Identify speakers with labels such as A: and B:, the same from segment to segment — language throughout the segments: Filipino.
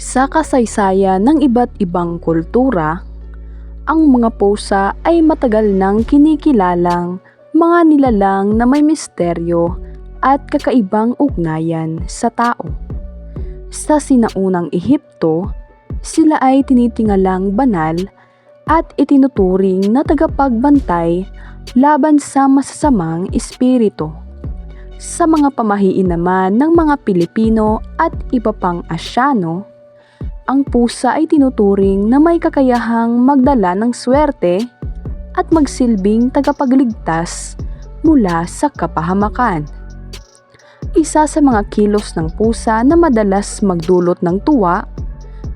A: Sa kasaysayan ng iba't ibang kultura, ang mga pusa ay matagal nang kinikilalang mga nilalang na may misteryo at kakaibang ugnayan sa tao. Sa sinaunang Ehipto, sila ay tinitingalang banal at itinuturing na tagapagbantay laban sa masasamang espiritu. Sa mga pamahiin naman ng mga Pilipino at iba pang Asyano, ang pusa ay tinuturing na may kakayahang magdala ng swerte at magsilbing tagapagligtas mula sa kapahamakan. Isa sa mga kilos ng pusa na madalas magdulot ng tuwa,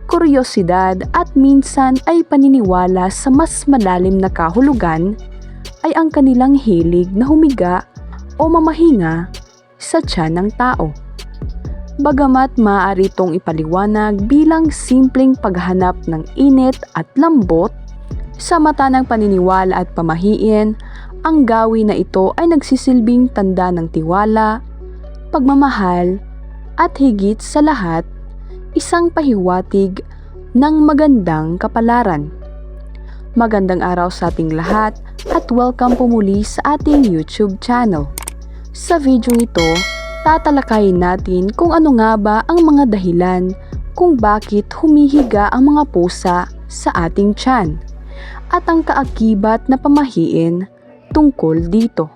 A: kuryosidad at minsan ay paniniwala sa mas malalim na kahulugan ay ang kanilang hilig na humiga o mamahinga sa tiyan ng tao. Bagamat maaari itong ipaliwanag bilang simpleng paghanap ng init at lambot, sa mata ng paniniwala at pamahiin, ang gawi na ito ay nagsisilbing tanda ng tiwala, pagmamahal, at higit sa lahat, isang pahiwatig ng magandang kapalaran. Magandang araw sa ating lahat at welcome po muli sa ating YouTube channel. Sa video ito, tatalakayin natin kung ano nga ba ang mga dahilan kung bakit humihiga ang mga pusa sa ating tiyan at ang kaakibat na pamahiin tungkol dito.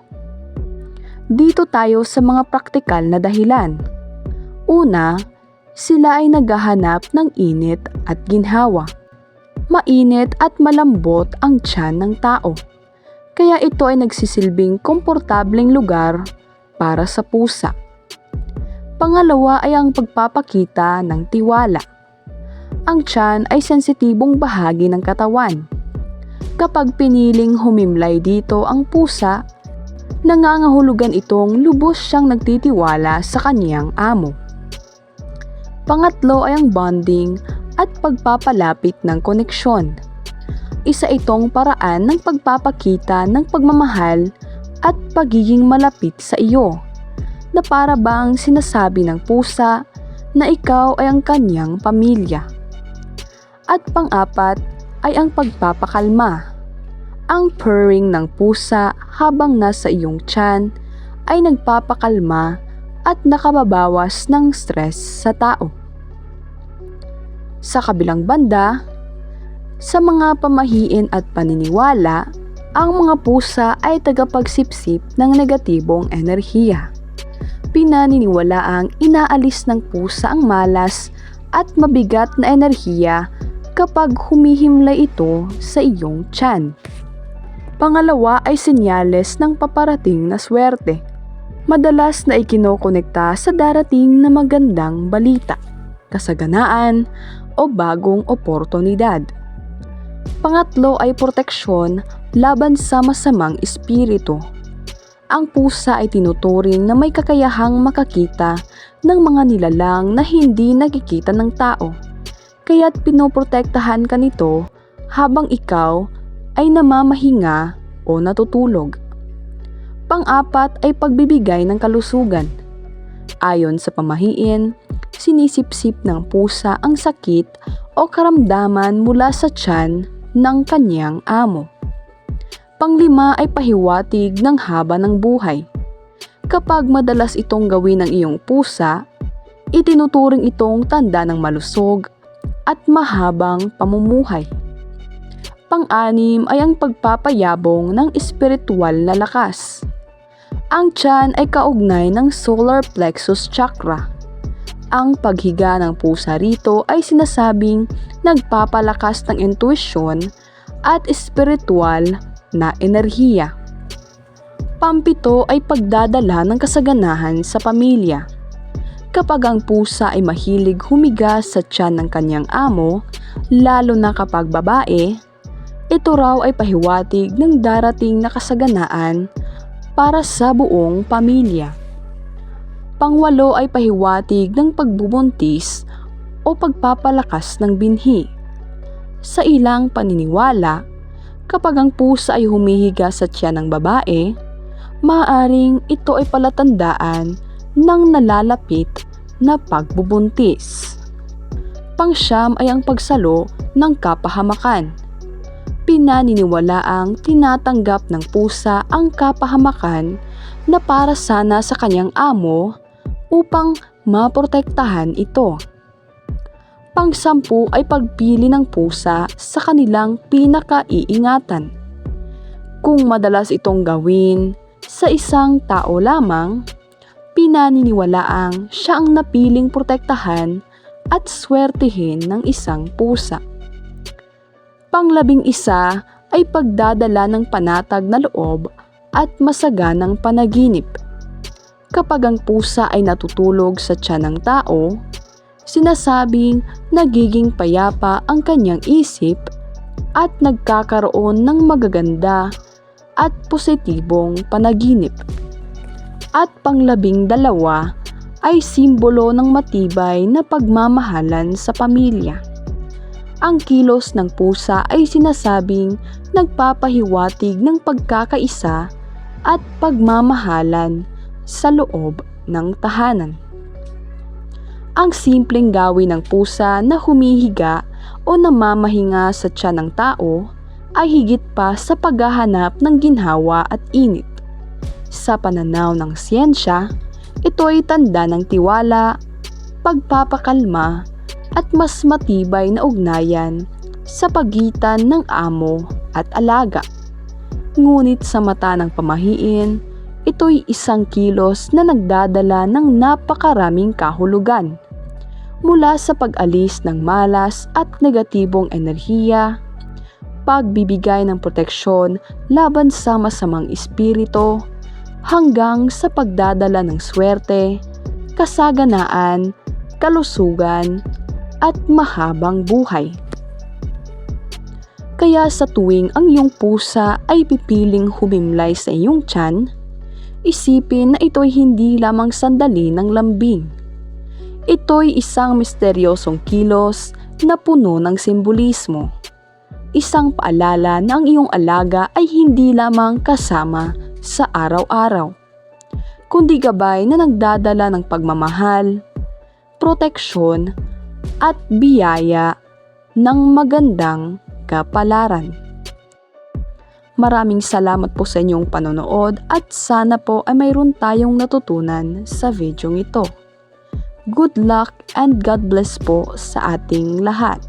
A: Dito tayo sa mga praktikal na dahilan. Una, sila ay naghahanap ng init at ginhawa. Mainit at malambot ang tiyan ng tao. Kaya ito ay nagsisilbing komportableng lugar para sa pusa. Pangalawa ay ang pagpapakita ng tiwala. Ang tiyan ay sensitibong bahagi ng katawan. Kapag piniling humimlay dito ang pusa, nangangahulugan itong lubos siyang nagtitiwala sa kaniyang amo. Pangatlo ay ang bonding at pagpapalapit ng koneksyon. Isa itong paraan ng pagpapakita ng pagmamahal at pagiging malapit sa iyo na para bang sinasabi ng pusa na ikaw ay ang kanyang pamilya. At pang-apat ay ang pagpapakalma. Ang purring ng pusa habang nasa iyong tiyan ay nagpapakalma at nakababawas ng stress sa tao. Sa kabilang banda, sa mga pamahiin at paniniwala, ang mga pusa ay tagapagsipsip ng negatibong enerhiya pinaniniwalaang inaalis ng pusa ang malas at mabigat na enerhiya kapag humihimlay ito sa iyong tiyan. Pangalawa ay senyales ng paparating na swerte. Madalas na ikinokonekta sa darating na magandang balita, kasaganaan o bagong oportunidad. Pangatlo ay proteksyon laban sa masamang espiritu ang pusa ay tinuturing na may kakayahang makakita ng mga nilalang na hindi nakikita ng tao. Kaya't pinoprotektahan ka nito habang ikaw ay namamahinga o natutulog. Pang-apat ay pagbibigay ng kalusugan. Ayon sa pamahiin, sinisipsip ng pusa ang sakit o karamdaman mula sa tiyan ng kanyang amo. Panglima ay pahiwatig ng haba ng buhay. Kapag madalas itong gawin ng iyong pusa, itinuturing itong tanda ng malusog at mahabang pamumuhay. Pang-anim ay ang pagpapayabong ng espiritual na lakas. Ang tiyan ay kaugnay ng solar plexus chakra. Ang paghiga ng pusa rito ay sinasabing nagpapalakas ng intuisyon at espiritual na enerhiya. Pampito ay pagdadala ng kasaganahan sa pamilya. Kapag ang pusa ay mahilig humiga sa tiyan ng kanyang amo, lalo na kapag babae, ito raw ay pahiwatig ng darating na kasaganaan para sa buong pamilya. Pangwalo ay pahiwatig ng pagbubuntis o pagpapalakas ng binhi. Sa ilang paniniwala, Kapag ang pusa ay humihiga sa tiyan ng babae, maaaring ito ay palatandaan ng nalalapit na pagbubuntis. Pangsyam ay ang pagsalo ng kapahamakan. Pinaniniwalaang tinatanggap ng pusa ang kapahamakan na para sana sa kanyang amo upang maprotektahan ito. Pangsampu ay pagpili ng pusa sa kanilang pinakaiingatan. Kung madalas itong gawin sa isang tao lamang, pinaniniwalaang siya ang napiling protektahan at swertihin ng isang pusa. Panglabing isa ay pagdadala ng panatag na loob at masaganang panaginip. Kapag ang pusa ay natutulog sa tiyan ng tao, sinasabing nagiging payapa ang kanyang isip at nagkakaroon ng magaganda at positibong panaginip. At panglabing dalawa ay simbolo ng matibay na pagmamahalan sa pamilya. Ang kilos ng pusa ay sinasabing nagpapahiwatig ng pagkakaisa at pagmamahalan sa loob ng tahanan. Ang simpleng gawin ng pusa na humihiga o namamahinga sa tiyan ng tao ay higit pa sa paghahanap ng ginhawa at init. Sa pananaw ng siyensya, ito ay tanda ng tiwala, pagpapakalma, at mas matibay na ugnayan sa pagitan ng amo at alaga. Ngunit sa mata ng pamahiin, ito'y isang kilos na nagdadala ng napakaraming kahulugan. Mula sa pag-alis ng malas at negatibong enerhiya, pagbibigay ng proteksyon laban sa masamang espiritu, hanggang sa pagdadala ng swerte, kasaganaan, kalusugan, at mahabang buhay. Kaya sa tuwing ang iyong pusa ay pipiling humimlay sa iyong tiyan, isipin na ito'y hindi lamang sandali ng lambing. Ito'y isang misteryosong kilos na puno ng simbolismo. Isang paalala na ang iyong alaga ay hindi lamang kasama sa araw-araw, kundi gabay na nagdadala ng pagmamahal, proteksyon, at biyaya ng magandang kapalaran. Maraming salamat po sa inyong panonood at sana po ay mayroon tayong natutunan sa video ito. Good luck and God bless po sa ating lahat.